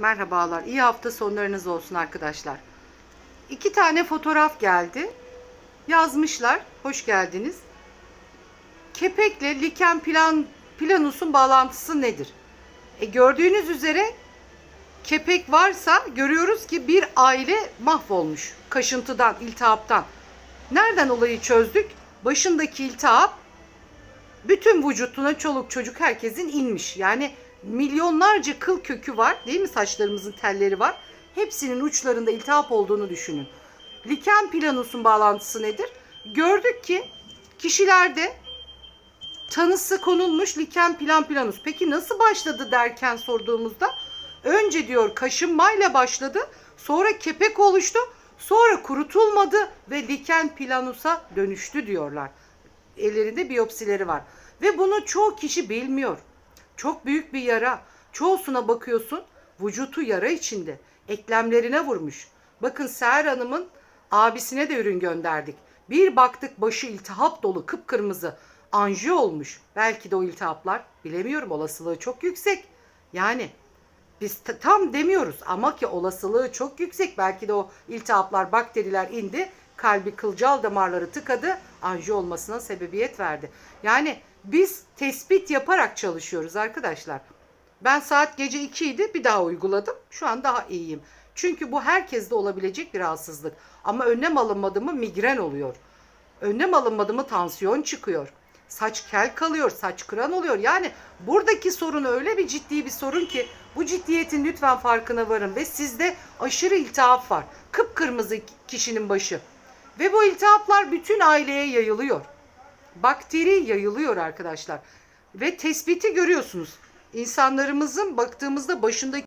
merhabalar. İyi hafta sonlarınız olsun arkadaşlar. İki tane fotoğraf geldi. Yazmışlar. Hoş geldiniz. Kepekle liken plan, planus'un bağlantısı nedir? E gördüğünüz üzere kepek varsa görüyoruz ki bir aile mahvolmuş. Kaşıntıdan, iltihaptan. Nereden olayı çözdük? Başındaki iltihap bütün vücutuna çoluk çocuk herkesin inmiş. Yani milyonlarca kıl kökü var değil mi saçlarımızın telleri var. Hepsinin uçlarında iltihap olduğunu düşünün. Liken planusun bağlantısı nedir? Gördük ki kişilerde tanısı konulmuş liken plan planus. Peki nasıl başladı derken sorduğumuzda önce diyor kaşınmayla başladı sonra kepek oluştu sonra kurutulmadı ve liken planusa dönüştü diyorlar. Ellerinde biyopsileri var ve bunu çoğu kişi bilmiyor. Çok büyük bir yara. Çoğusuna bakıyorsun vücutu yara içinde. Eklemlerine vurmuş. Bakın Seher Hanım'ın abisine de ürün gönderdik. Bir baktık başı iltihap dolu kıpkırmızı. Anji olmuş. Belki de o iltihaplar bilemiyorum olasılığı çok yüksek. Yani biz ta- tam demiyoruz ama ki olasılığı çok yüksek. Belki de o iltihaplar, bakteriler indi. Kalbi kılcal damarları tıkadı. Anji olmasına sebebiyet verdi. Yani biz tespit yaparak çalışıyoruz arkadaşlar. Ben saat gece 2 idi bir daha uyguladım. Şu an daha iyiyim. Çünkü bu herkeste olabilecek bir rahatsızlık. Ama önlem alınmadı mı migren oluyor. Önlem alınmadı mı tansiyon çıkıyor. Saç kel kalıyor, saç kıran oluyor. Yani buradaki sorun öyle bir ciddi bir sorun ki bu ciddiyetin lütfen farkına varın ve sizde aşırı iltihap var. Kıpkırmızı kişinin başı. Ve bu iltihaplar bütün aileye yayılıyor. Bakteri yayılıyor arkadaşlar. Ve tespiti görüyorsunuz. İnsanlarımızın baktığımızda başındaki